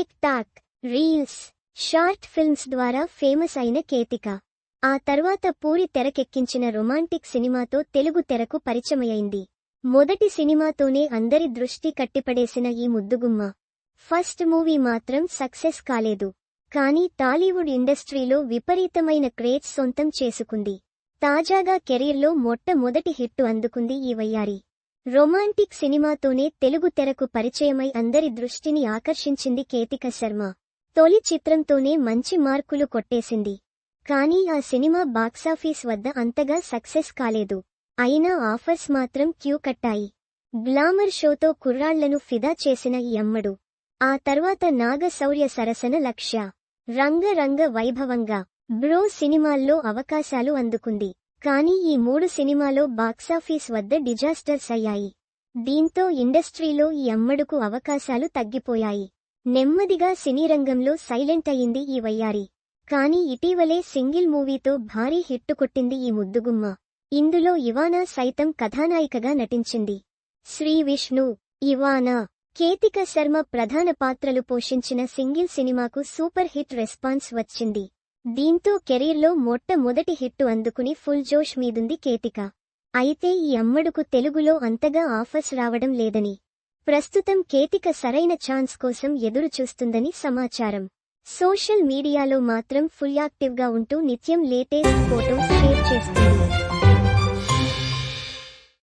Talk reels short films ద్వారా famous అయిన కేతిక. ఆ తర్వాత పూరి తెరకెక్కించిన రొమాంటిక్ సినిమాతో తెలుగు తెరకు పరిచయమైంది. మొదటి సినిమాతోనే అందరి దృష్టి కట్టిపడేసిన ఈ ముద్దుగుమ్మ. ఫస్ట్ మూవీ మాత్రం సక్సెస్ కాలేదు. కానీ టాలీవుడ్ ఇండస్ట్రీలో విపరీతమైన క్రేజ్ సొంతం చేసుకుంది. తాజాగా కెరీర్లో మొట్టమొదటి హిట్టు అందుకుంది ఈ వయ్యారి. రొమాంటిక్ సినిమాతోనే తెలుగు తెరకు పరిచయమై అందరి దృష్టిని ఆకర్షించింది కేతిక శర్మ. తొలి చిత్రంతోనే మంచి మార్కులు కొట్టేసింది. కానీ ఆ సినిమా బాక్సాఫీస్ వద్ద అంతగా సక్సెస్ కాలేదు. అయినా ఆఫర్స్ మాత్రం క్యూ కట్టాయి. గ్లామర్ షోతో కుర్రాళ్ళను ఫిదా చేసిన ఈ అమ్మడు ఆ తర్వాత నాగశౌర్య సరసన లక్ష్య. రంగరంగ వైభవంగా. బ్రో సినిమాల్లో అవకాశాలు అందుకుంది. కానీ ఈ మూడు సినిమాలో బాక్సాఫీస్ వద్ద డిజాస్టర్స్ అయ్యాయి. దీంతో ఇండస్ట్రీలో ఈ అమ్మడుకు అవకాశాలు తగ్గిపోయాయి. నెమ్మదిగా సినీ రంగంలో సైలెంట్ అయింది ఈ వయ్యారి. కానీ ఇటీవలే సింగిల్ మూవీతో భారీ హిట్టు కొట్టింది ఈ ముద్దుగుమ్మ. ఇందులో ఇవానా సైతం కథానాయికగా నటించింది. శ్రీ విష్ణు ఇవానా కేతిక శర్మ ప్రధాన పాత్రలు పోషించిన సింగిల్ సినిమాకు సూపర్ హిట్ రెస్పాన్స్ వచ్చింది. దీంతో కెరీర్లో మొట్టమొదటి హిట్టు అందుకుని ఫుల్ జోష్ మీదుంది కేతిక. అయితే ఈ అమ్మడుకు తెలుగులో అంతగా ఆఫర్స్ రావడం లేదని. ప్రస్తుతం కేతిక సరైన ఛాన్స్ కోసం ఎదురు చూస్తుందని సమాచారం. సోషల్ మీడియాలో మాత్రం ఫుల్ యాక్టివ్గా ఉంటూ నిత్యం లేటెస్ట్ ఫోటోస్ షేర్ చేస్తుంది